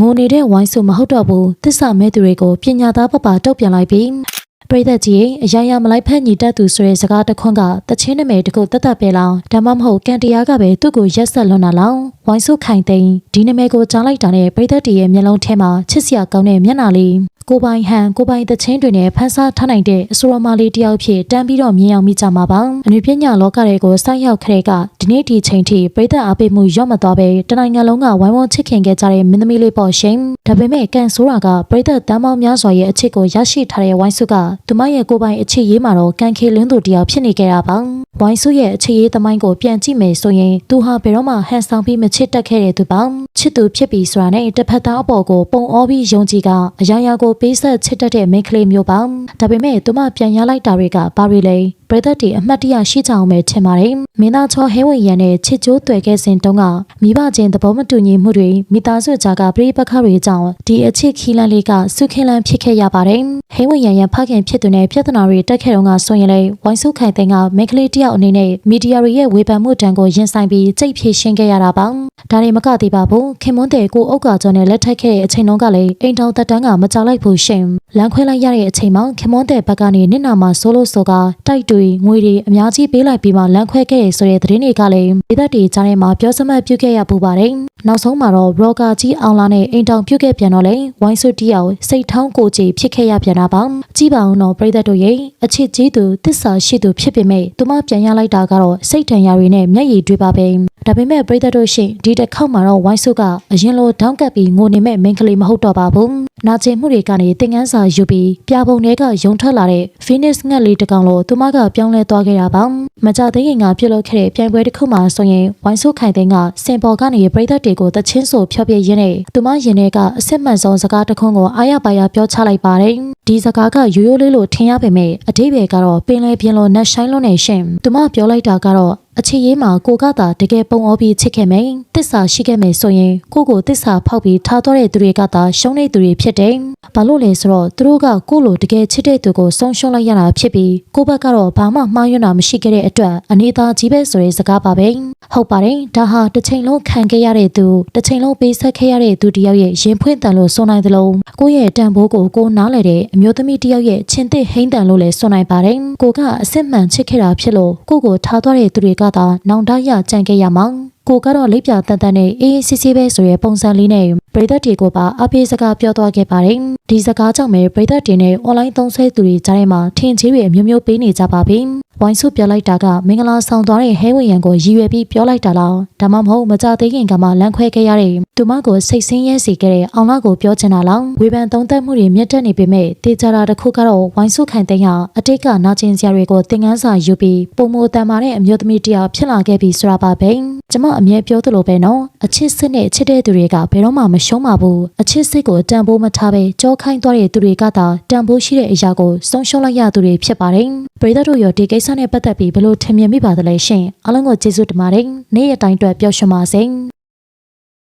ငိုနေတဲ့ဝိုင်းစုမဟုတ်တော့ဘူးသစ္စာမဲ့သူတွေကိုပညာသားပပတုတ်ပြန်လိုက်ပြီးပရိသတ်ကြီးအရာရာမလိုက်ဖက်ညီတတ်သူဆိုတဲ့စကားတစ်ခွန်းကတချင်းနမဲတခုတတ်တတ်ပဲလောင်ဒါမှမဟုတ်ကန်တရားကပဲသူ့ကိုရက်ဆက်လွန်တာလောင်ဝိုင်းစုခိုင်သိန်းဒီနမဲကိုကြားလိုက်တာနဲ့ပရိသတ်တီရဲ့မျက်လုံးထဲမှာချစ်စရာကောင်းတဲ့မျက်နှာလေး ကိုပိုင်ဟန်ကိုပိုင်တချင်းတွေနဲ့ဖန်ဆားထားနိုင်တဲ့အဆိုရမလေးတယောက်ဖြစ်တန်းပြီးတော့မြင်အောင်မိကြမှာပါအနုပညာလောကတွေကိုစိုက်ရောက်ခတဲ့ကဒီနေ့ဒီချိန်ထိပရိသတ်အားပေးမှုရော့မသွားပဲတနိုင်ငံလုံးကဝိုင်းဝန်းချစ်ခင်ခဲ့ကြတဲ့မင်းသမီးလေးပေါ့ရှင်ဒါပေမဲ့ကန်ဆိုးတာကပရိသတ်တမ်းပေါင်းများစွာရဲ့အချစ်ကိုရရှိထားတဲ့ဝိုင်းစုကသူမရဲ့ကိုပိုင်အချစ်ရေးမှာတော့ကန်ခေလင်းသူတယောက်ဖြစ်နေကြတာပါဝိုင်းစုရဲ့အချစ်ရေးသမိုင်းကိုပြန်ကြည့်မယ်ဆိုရင်သူဟာဘယ်တော့မှဟန်ဆောင်ပြီးမချစ်တတ်ခဲ့တဲ့သူပါချစ်သူဖြစ်ပြီးဆိုတာနဲ့တစ်ဖက်သားအပေါ်ကိုပုံအောပြီးယုံကြည်ကအရာရာကိုပေးဆက်ချစ်တတ်တဲ့မိန်းကလေးမျိုးပါဒါပေမဲ့သူမပြန်ရလိုက်တာတွေကဘာတွေလဲပရိသတ်တွေအမှတ်တရရှိကြအောင်ပဲထင်ပါတယ်မင်းသားချောဟဲဝင်ရန်နဲ့ချစ်ကြိုးတွေ့ခဲ့စဉ်တုန်းကမိဘချင်းသဘောမတူညီမှုတွေမိသားစုကြားကပြိပခါတွေကြောင့်ဒီအချစ်ခီလန်လေးကစုခင်းလန်းဖြစ်ခဲ့ရပါတယ်ဟဲဝင်ရန်ရဲ့ဖခင်ဖြစ်သူနဲ့ပြဿနာတွေတက်ခဲ့တော့ကဆိုရင်လေဝိုင်းစုခိုင်တဲ့ကမိန်းကလေးတယောက်အနေနဲ့မီဒီယာတွေရဲ့ဝေဖန်မှုတံကိုရင်ဆိုင်ပြီးကြိတ်ဖြေရှင်းခဲ့ရတာပါဒါတွေမကသေးပါဘူးခင်မွန်းတဲ့ကိုအုတ်ကကျော်နဲ့လက်ထပ်ခဲ့တဲ့အချိန်တုန်းကလည်းအိမ်ထောင်သက်တမ်းကမကြောက်လိုက်ဘူးရှင်လမ်းခွဲလိုက်ရတဲ့အချိန်မှာခင်မွန်းတဲ့ဘက်ကနေနစ်နာမှာဆိုလို့ဆိုကတိုက်တွေငွေတွေအများကြီးပေးလိုက်ပြီးမှလမ်းခွဲခဲ့ရဆိုတဲ့သတင်းတွေကလည်းဒေသတွေကြားထဲမှာပြောစမှတ်ပြုခဲ့ရပူပါတယ်နောက်ဆုံးမှာတော့ဘလော့ကာကြီးအောင်လာနဲ့အိမ်ထောင်ပြုတ်ခဲ့ပြန်တော့လေဝိုင်းဆွတီအောင်စိတ်ထောင်းကိုကြီးဖြစ်ခဲ့ရပြန်တာပါကြည့်ပါဦးတော့ပြည်သက်တို့ရဲ့အချစ်ကြီးသူတစ္ဆာရှိသူဖြစ်ပေမဲ့သူမပြန်ရလိုက်တာကတော့စိတ်ထန်ရာတွေနဲ့မျက်ရည်တွေပါပဲ ဒါပေမဲ့ပြည်သက်တို့ရှင်ဒီတစ်ခေါက်မှာတော့ဝိုင်းဆုကအရင်လိုတောင်းကပ်ပြီးငိုနေမဲ့မိန်းကလေးမဟုတ်တော့ပါဘူးနာကျင်မှုတွေကနေသင်ငန်းစာယူပြီးပြပုံတွေကယုံထွက်လာတဲ့ Phoenix ငှက်လေးတစ်ကောင်လိုသူမကပြောင်းလဲသွားခဲ့တာပါမကြသေးခင်ကပြုတ်လုခဲ့တဲ့ပြိုင်ပွဲတစ်ခုမှာဆိုရင်ဝိုင်းဆုခိုင်တဲ့ကစင်ပေါ်ကနေပြည်သက်တွေကိုတချင်းဆိုဖြောပြရင်းနဲ့သူမရင်ထဲကအစစ်မှန်ဆုံးစကားတစ်ခုကိုအားရပါရပြောချလိုက်ပါတယ်ဒီစကားကရိုးရိုးလေးလိုထင်ရပေမဲ့အတိပ္ပယ်ကတော့ပင်လယ်ပြင်လိုနက်ဆိုင်လုံးနေရှင်သူမပြောလိုက်တာကတော့ အချစ်ရေးမှာကိုကသာတကယ်ပုံအောပြီးချစ်ခဲ့မယ်တစ္ဆာရှိခဲ့မယ်ဆိုရင်ကိုကိုတစ္ဆာဖောက်ပြီးထားတော့တဲ့သူတွေကသာရှုံးတဲ့သူတွေဖြစ်တယ်။ဘာလို့လဲဆိုတော့သူတို့ကကိုလိုတကယ်ချစ်တဲ့သူကိုဆုံးရှုံးလိုက်ရတာဖြစ်ပြီးကိုဘက်ကတော့ဘာမှမှားယွင်းတာမရှိခဲ့တဲ့အတွက်အနေသာကြီးပဲဆိုတဲ့စကားပါပဲ။ဟုတ်ပါတယ်ဒါဟာတစ်ချိန်လုံးခံခဲ့ရတဲ့သူတစ်ချိန်လုံးပေးဆက်ခဲ့ရတဲ့သူတယောက်ရဲ့ရင်ဖွင့်တန်လို့ဆိုနိုင်သလိုကိုရဲ့တန်ဖိုးကိုကိုနားလဲတဲ့အမျိုးသမီးတယောက်ရဲ့ချင်းသစ်ဟိမ့်တန်လို့လည်းဆိုနိုင်ပါတယ်။ကိုကအစ်စ်မှန်ချစ်ခဲ့တာဖြစ်လို့ကိုကိုထားသွားတဲ့သူတွေကသာနောင်တရကြံခဲ့ရမှာကိုကတော့လိပ်ပြတန်တန်နဲ့အေးအေးဆေးဆေးပဲဆိုရဲပုံစံလေးနဲ့ပရိသတ်တွေကိုပါအပြေးစကားပြောသွားခဲ့ပါတယ်ဒီစကားကြောင့်ပဲပရိသတ်တွေနဲ့ online သုံးဆွဲသူတွေကြားထဲမှာထင်ကြီးတွေအမျိုးမျိုးပေးနေကြပါပြီ ဝိုင်းဆုပြောလိုက်တာကမင်္ဂလာဆောင်သွားတဲ့ဟဲဝင်ရန်ကိုရည်ရွယ်ပြီးပြောလိုက်တာလားဒါမှမဟုတ်မကြသေးခင်ကမှလမ်းခွဲခဲ့ရတဲ့သူမကိုစိတ်ဆင်းရဲစေခဲ့တဲ့အောင်လာကိုပြောချင်တာလားဝေဖန်သုံးသပ်မှုတွေမြင့်တက်နေပေမဲ့တေချာတာတစ်ခုကတော့ဝိုင်းဆုခိုင်တဲ့ကအတိတ်ကနာကျင်စရာတွေကိုသင်ခန်းစာယူပြီးပုံမတန်မာတဲ့အမျိုးသမီးတယောက်ဖြစ်လာခဲ့ပြီဆိုတာပါပဲကျမအမြဲပြောသလိုပဲနော်အချစ်စစ်နဲ့ချစ်တဲ့သူတွေကဘယ်တော့မှမရှုံးပါဘူးအချစ်စစ်ကိုတန်ဖိုးမထားပဲကြောခိုင်းသွားတဲ့သူတွေကသာတန်ဖိုးရှိတဲ့အရာကိုဆုံးရှုံးလိုက်ရသူတွေဖြစ်ပါတယ်ပရိသတ်တို့ရောဒီကိစ္စနဲ့ပတ်သက်ပြီးဘယ်လိုထင်မြင်မိပါသလဲရှင်အားလုံးကိုကျေးဇူးတင်ပါတယ်နေ့ရက်တိုင်းအတွက်ပျော်ရွှင်ပါစေ